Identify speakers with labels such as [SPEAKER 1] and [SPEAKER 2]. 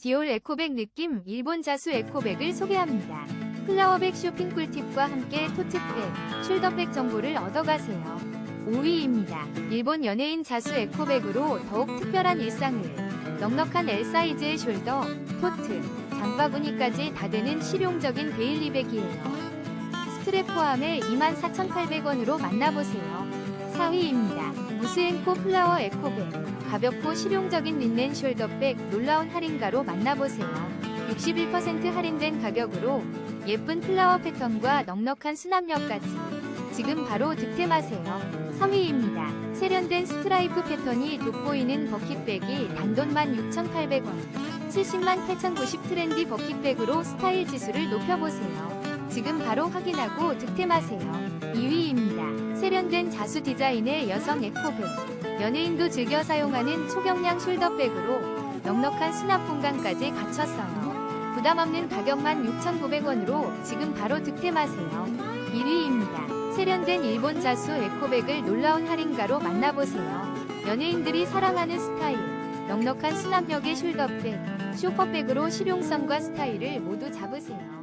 [SPEAKER 1] 디올 에코백 느낌 일본 자수 에코백을 소개합니다. 플라워백 쇼핑 꿀팁과 함께 토트백, 숄더백 정보를 얻어가세요. 5위입니다. 일본 연예인 자수 에코백으로 더욱 특별한 일상을 넉넉한 L 사이즈의 숄더, 토트, 장바구니까지 다 되는 실용적인 데일리백이에요. 스트랩 포함해 24,800원으로 만나보세요. 4위입니다. 무스앤코 플라워 에코백 가볍고 실용적인 린넨 숄더백 놀라운 할인가로 만나보세요. 61% 할인된 가격으로 예쁜 플라워 패턴과 넉넉한 수납력까지 지금 바로 득템하세요. 3위입니다. 세련된 스트라이프 패턴이 돋보이는 버킷백이 단돈 16,800원 70만 8,090 트렌디 버킷백으로 스타일 지수를 높여보세요. 지금 바로 확인하고 득템하세요. 2위입니다. 세련된 자수 디자인의 여성 에코백. 연예인도 즐겨 사용하는 초경량 숄더백으로 넉넉한 수납 공간까지 갖췄어요. 부담 없는 가격만 6,900원으로 지금 바로 득템하세요. 1위입니다. 세련된 일본 자수 에코백을 놀라운 할인가로 만나보세요. 연예인들이 사랑하는 스타일. 넉넉한 수납력의 숄더백, 쇼퍼백으로 실용성과 스타일을 모두 잡으세요.